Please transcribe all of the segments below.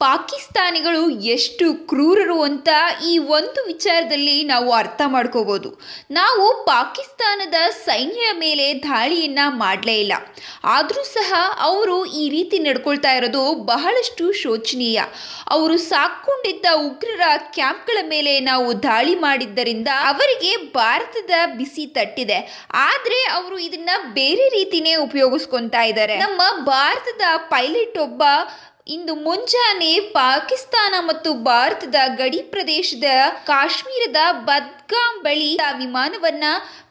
ಪಾಕಿಸ್ತಾನಿಗಳು ಎಷ್ಟು ಕ್ರೂರರು ಅಂತ ಈ ಒಂದು ವಿಚಾರದಲ್ಲಿ ನಾವು ಅರ್ಥ ಮಾಡ್ಕೋಬೋದು. ನಾವು ಪಾಕಿಸ್ತಾನದ ಸೈನ್ಯ ಮೇಲೆ ದಾಳಿಯನ್ನು ಮಾಡಲೇ ಇಲ್ಲ. ಆದರೂ ಸಹ ಅವರು ಈ ರೀತಿ ನಡ್ಕೊಳ್ತಾ ಇರೋದು ಬಹಳಷ್ಟು ಶೋಚನೀಯ. ಅವರು ಸಾಕೊಂಡಿದ್ದ ಉಗ್ರರ ಕ್ಯಾಂಪ್ಗಳ ಮೇಲೆ ನಾವು ದಾಳಿ ಮಾಡಿದ್ದರಿಂದ ಅವರಿಗೆ ಭಾರತದ ಬಿಸಿ ತಟ್ಟಿದೆ. ಆದರೆ ಅವರು ಇದನ್ನ ಬೇರೆ ರೀತಿನೇ ಉಪಯೋಗಿಸ್ಕೊತಾ ಇದ್ದಾರೆ. ನಮ್ಮ ಭಾರತದ ಪೈಲಟ್ ಒಬ್ಬ ಇಂದು ಮುಂಜಾನೆ ಪಾಕಿಸ್ತಾನ ಮತ್ತು ಭಾರತದ ಗಡಿ ಪ್ರದೇಶದ ಕಾಶ್ಮೀರದ ಬದ್ಗಾಮ್ ಬಳಿ ವಿಮಾನವನ್ನ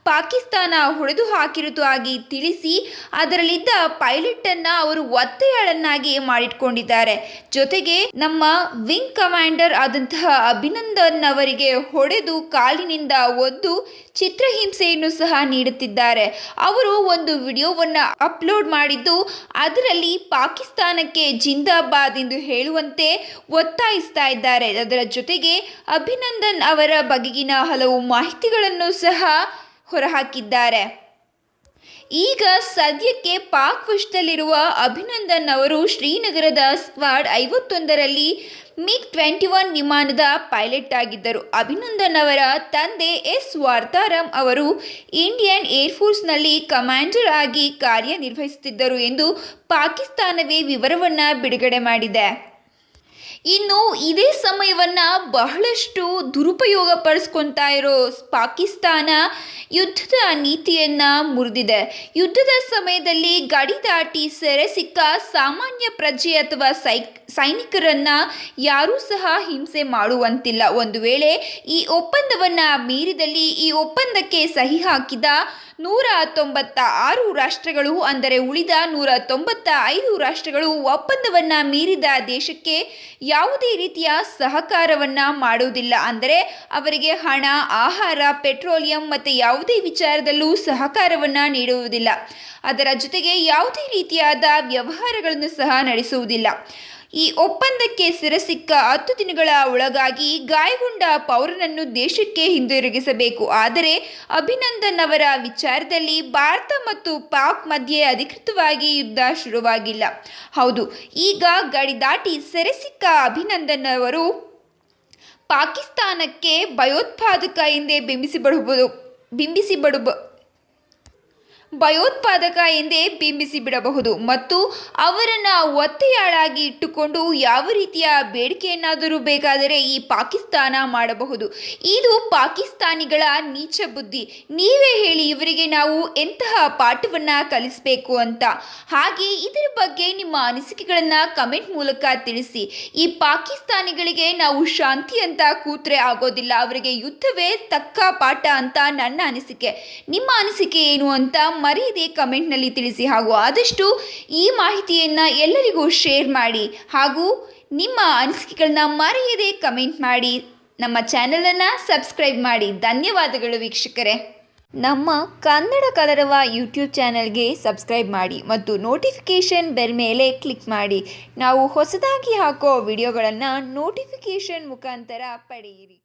ಪಾಕಿಸ್ತಾನ ಹೊಡೆದು ಹಾಕಿರುವುದಾಗಿ ತಿಳಿಸಿ ಅದರಲ್ಲಿದ್ದ ಪೈಲಟ್ ಅನ್ನ ಅವರು ಒತ್ತೆಯಾಳನ್ನಾಗಿ ಮಾಡಿಟ್ಕೊಂಡಿದ್ದಾರೆ. ಜೊತೆಗೆ ನಮ್ಮ ವಿಂಗ್ ಕಮಾಂಡರ್ ಆದಂತಹ ಅಭಿನಂದನ್ ಅವರಿಗೆ ಹೊಡೆದು ಕಾಲಿನಿಂದ ಒದ್ದು ಚಿತ್ರಹಿಂಸೆಯನ್ನು ಸಹ ನೀಡುತ್ತಿದ್ದಾರೆ. ಅವರು ಒಂದು ವಿಡಿಯೋವನ್ನ ಅಪ್ಲೋಡ್ ಮಾಡಿದ್ದು ಅದರಲ್ಲಿ ಪಾಕಿಸ್ತಾನಕ್ಕೆ ಜಿಂದಾಬಾದ್ ಎಂದು ಹೇಳುವಂತೆ ಒತ್ತಾಯಿಸ್ತಾ ಇದ್ದಾರೆ. ಅದರ ಜೊತೆಗೆ ಅಭಿನಂದನ್ ಅವರ ಬಗೆಗಿನ ಹಲವು ಮಾಹಿತಿಗಳನ್ನು ಸಹ ಹೊರಹಾಕಿದ್ದಾರೆ. ಈಗ ಸದ್ಯಕ್ಕೆ ಪಾಕ್ ವಶದಲ್ಲಿರುವ ಅಭಿನಂದನ್ ಅವರು ಶ್ರೀನಗರದ ಸ್ಕ್ವಾಡ್ ಐವತ್ತೊಂದರಲ್ಲಿ ಮಿಗ್ ಟ್ವೆಂಟಿ ಒನ್ ವಿಮಾನದ ಪೈಲಟ್ ಆಗಿದ್ದರು. ಅಭಿನಂದನ್ ಅವರ ತಂದೆ ಎಸ್ ವಾರ್ತಾರಾಮ್ ಅವರು ಇಂಡಿಯನ್ ಏರ್ಫೋರ್ಸ್ನಲ್ಲಿ ಕಮಾಂಡರ್ ಆಗಿ ಕಾರ್ಯನಿರ್ವಹಿಸುತ್ತಿದ್ದರು ಎಂದು ಪಾಕಿಸ್ತಾನವೇ ವಿವರವನ್ನು ಬಿಡುಗಡೆ ಮಾಡಿದೆ. ಇನ್ನು ಇದೇ ಸಮಯವನ್ನು ಬಹಳಷ್ಟು ದುರುಪಯೋಗ ಪಡಿಸ್ಕೊತಾ ಇರೋ ಪಾಕಿಸ್ತಾನ ಯುದ್ಧದ ನೀತಿಯನ್ನು ಮುರಿದಿದೆ. ಯುದ್ಧದ ಸಮಯದಲ್ಲಿ ಗಡಿ ದಾಟಿ ಸೆರೆ ಸಿಕ್ಕ ಸಾಮಾನ್ಯ ಪ್ರಜೆ ಅಥವಾ ಸೈ ಸೈನಿಕರನ್ನು ಯಾರೂ ಸಹ ಹಿಂಸೆ ಮಾಡುವಂತಿಲ್ಲ. ಒಂದು ವೇಳೆ ಈ ಒಪ್ಪಂದವನ್ನು ಮೀರಿದಲ್ಲಿ ಈ ಒಪ್ಪಂದಕ್ಕೆ ಸಹಿ ಹಾಕಿದ ನೂರ ತೊಂಬತ್ತ ಆರು ರಾಷ್ಟ್ರಗಳು, ಅಂದರೆ ಉಳಿದ ನೂರ ತೊಂಬತ್ತ ಐದು ರಾಷ್ಟ್ರಗಳು ಒಪ್ಪಂದವನ್ನ ಮೀರಿದ ದೇಶಕ್ಕೆ ಯಾವುದೇ ರೀತಿಯ ಸಹಕಾರವನ್ನ ಮಾಡುವುದಿಲ್ಲ. ಅಂದರೆ ಅವರಿಗೆ ಹಣ, ಆಹಾರ, ಪೆಟ್ರೋಲಿಯಂ ಮತ್ತು ಯಾವುದೇ ವಿಚಾರದಲ್ಲೂ ಸಹಕಾರವನ್ನ ನೀಡುವುದಿಲ್ಲ. ಅದರ ಜೊತೆಗೆ ಯಾವುದೇ ರೀತಿಯಾದ ವ್ಯವಹಾರಗಳನ್ನು ಸಹ ನಡೆಸುವುದಿಲ್ಲ. ಈ ಒಪ್ಪಂದಕ್ಕೆ ಸಿರಸಿಕ್ಕ ಹತ್ತು ದಿನಗಳ ಒಳಗಾಗಿ ಗಾಯಗೊಂಡ ಪೌರನನ್ನು ದೇಶಕ್ಕೆ ಹಿಂದಿರುಗಿಸಬೇಕು. ಆದರೆ ಅಭಿನಂದನ್ ಅವರ ವಿಚಾರದಲ್ಲಿ ಭಾರತ ಮತ್ತು ಪಾಕ್ ಮಧ್ಯೆ ಅಧಿಕೃತವಾಗಿ ಯುದ್ಧ ಶುರುವಾಗಿಲ್ಲ. ಹೌದು, ಈಗ ಗಡಿ ದಾಟಿ ಸೆರೆಸಿಕ್ಕ ಅಭಿನಂದನ್ ಅವರು ಪಾಕಿಸ್ತಾನಕ್ಕೆ ಭಯೋತ್ಪಾದಕ ಎಂದೇ ಬಿಂಬಿಸಿ ಬಿಂಬಿಸಿಬಿಡಬ ಭಯೋತ್ಪಾದಕ ಎಂದೇ ಬಿಂಬಿಸಿ ಬಿಡಬಹುದು ಮತ್ತು ಅವರನ್ನು ಒತ್ತೆಯಾಳಾಗಿ ಇಟ್ಟುಕೊಂಡು ಯಾವ ರೀತಿಯ ಬೇಡಿಕೆಯನ್ನಾದರೂ ಬೇಕಾದರೆ ಈ ಪಾಕಿಸ್ತಾನ ಮಾಡಬಹುದು. ಇದು ಪಾಕಿಸ್ತಾನಿಗಳ ನೀಚ ಬುದ್ಧಿ. ನೀವೇ ಹೇಳಿ ಇವರಿಗೆ ನಾವು ಎಂತಹ ಪಾಠವನ್ನು ಕಲಿಸಬೇಕು ಅಂತ. ಹಾಗೆ ಇದರ ಬಗ್ಗೆ ನಿಮ್ಮ ಅನಿಸಿಕೆಗಳನ್ನು ಕಮೆಂಟ್ ಮೂಲಕ ತಿಳಿಸಿ. ಈ ಪಾಕಿಸ್ತಾನಿಗಳಿಗೆ ನಾವು ಶಾಂತಿ ಅಂತ ಕೂತ್ರೆ ಆಗೋದಿಲ್ಲ. ಅವರಿಗೆ ಯುದ್ಧವೇ ತಕ್ಕ ಪಾಠ ಅಂತ ನನ್ನ ಅನಿಸಿಕೆ. ನಿಮ್ಮ ಅನಿಸಿಕೆ ಏನು ಅಂತ ಮರೆಯದೆ ಕಮೆಂಟ್ನಲ್ಲಿ ತಿಳಿಸಿ ಹಾಗೂ ಆದಷ್ಟು ಈ ಮಾಹಿತಿಯನ್ನು ಎಲ್ಲರಿಗೂ ಶೇರ್ ಮಾಡಿ ಹಾಗೂ ನಿಮ್ಮ ಅನಿಸಿಕೆಗಳನ್ನ ಮರೆಯದೆ ಕಮೆಂಟ್ ಮಾಡಿ. ನಮ್ಮ ಚಾನಲನ್ನು ಸಬ್ಸ್ಕ್ರೈಬ್ ಮಾಡಿ. ಧನ್ಯವಾದಗಳು ವೀಕ್ಷಕರೇ. ನಮ್ಮ ಕನ್ನಡ ಕಲರವ ಯೂಟ್ಯೂಬ್ ಚಾನಲ್ಗೆ ಸಬ್ಸ್ಕ್ರೈಬ್ ಮಾಡಿ ಮತ್ತು ನೋಟಿಫಿಕೇಷನ್ ಬೆಲ್ ಮೇಲೆ ಕ್ಲಿಕ್ ಮಾಡಿ. ನಾವು ಹೊಸದಾಗಿ ಹಾಕೋ ವಿಡಿಯೋಗಳನ್ನು ನೋಟಿಫಿಕೇಷನ್ ಮುಖಾಂತರ ಪಡೆಯಿರಿ.